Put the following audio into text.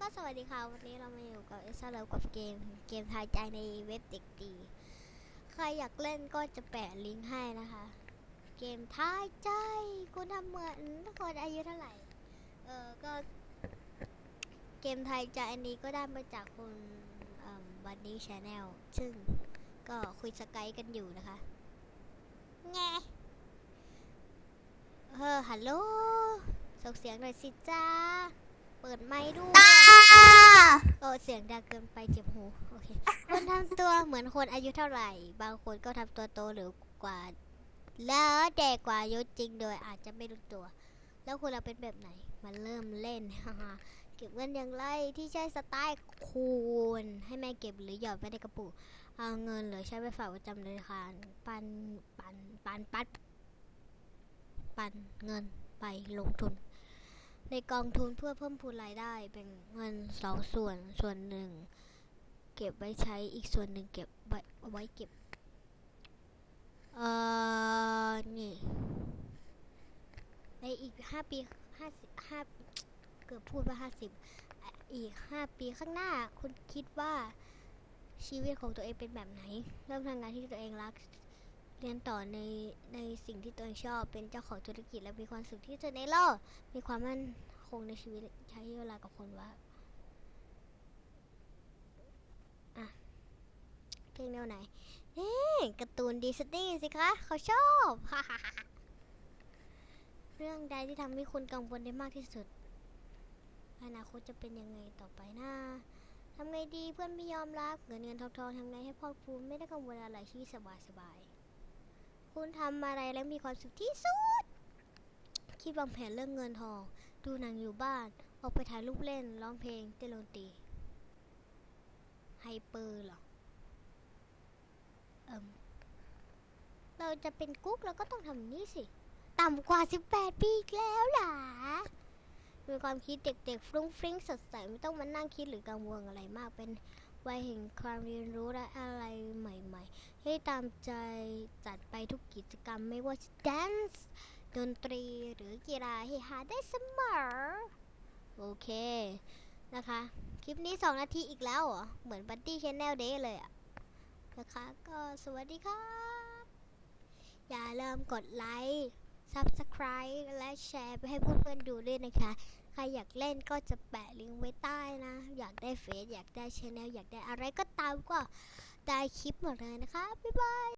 ก็สวัสดีค่ะ วันนี้เรามาอยู่กับเอสเลิฟกับเกม เกมทายใจในเว็บเด็กดี ใครอยากเล่นก็จะแปะลิงก์ให้นะคะ เกมทายใจ คุณทำเหมือนคนอายุเท่าไหร่ เออก็ เกมทายใจอันนี้ก็ได้มาจากคุณบันนี่ชาแนลซึ่งก็คุยสกายกันอยู่นะคะแงเออฮัลโหลส่งเสียงหน่อยสิจ้า เปิดไมค์ด้วยโอ้เสียงดังเกินไปเจ็บหูโอเคคนทำตัวเหมือนคนอายุเท่าไหร่ บางคนก็ทำตัวโตหรือกว่า แล้วแต่กว่าอายุจริงโดยอาจจะไม่รู้ตัว แล้วคุณเราเป็นแบบไหนมาเริ่มเล่นเก็บเงินอย่างไรที่ใช้สไตล์คูณให้แม่เก็บหรือหยอดไว้ในกระปุกเอาเงินหรือใช้ไปฝากประจำธนาคารปันปันปันปันปันเงินไปลงทุน ในกองทุนเพื่อเพิ่มพูนรายได้แบ่งเงินสองส่วนส่วนหนึ่ง เก็บไว้ใช้อีกส่วนหนึ่งเก็บไว้เอาไว้เก็บเอ่อนี่ในอีกห้าปีห้าสิบห้าเกือบพูดว่าห้าสิบอีกห้าปีข้างหน้าคุณคิดว่าชีวิตของตัวเองเป็นแบบไหน เริ่มทำงานที่ตัวเองรัก เรียนต่อในในสิ่งที่ตัวเองชอบ เป็นเจ้าของธุรกิจและมีความสุขที่สุดในโลก มีความมั่นคงในชีวิตใช้เวลากับคนว่าอะเพลงแนวไหนเอ๊ะการ์ตูนดิสนีย์สิคะ เขาชอบเรื่องใดที่ทำให้คุณกังวลได้มากที่สุดอนาคตจะเป็นยังไงต่อไปนะทำไงดีเพื่อนไม่ยอมรับเงินเงินทองทองทำไงให้พ่อคุณไม่ได้กังวลอะไรชีวิตสบายสบาย คุณทำอะไรแล้วมีความสุขที่สุด คิดวางแผนเรื่องเงินทอง ดูหนังอยู่บ้าน ออกไปถ่ายรูปเล่น ร้องเพลง เต้นดนตรี ไฮเปอร์หรอ เอิมเราจะเป็นกุ๊กเราก็ต้องทำนี่สิ ต่ำกว่า 18 ปีอีกแล้วหรอมีความคิดเด็กๆ ฟรุ้งฟริ้งสดใส ไม่ต้องมานั่งคิดหรือกังวลอะไรมากเป็น วัยแห่งความเรียนรู้และอะไรใหม่ ๆ ให้ตามใจจัดไปทุกกิจกรรมไม่ว่าจะ dance ดนตรีหรือกีฬาให้หาได้เสมอ โอเค นะคะ คลิปนี้ 2 นาทีอีกแล้วเหรอ เหมือนบัตตี้ชแนลเดย์เลยอะนะคะ ก็สวัสดีครับ อย่าลืมกดไลค์ Subscribe และแชร์ไปให้เพื่อนๆดูด้วยนะคะ ใครอยากเล่นก็จะแปะลิงก์ไว้ใต้นะ อยากได้เฟซอยากได้ชแนลอยากได้อะไรก็ตามก็ได้คลิปหมดเลยนะคะ บ๊ายบาย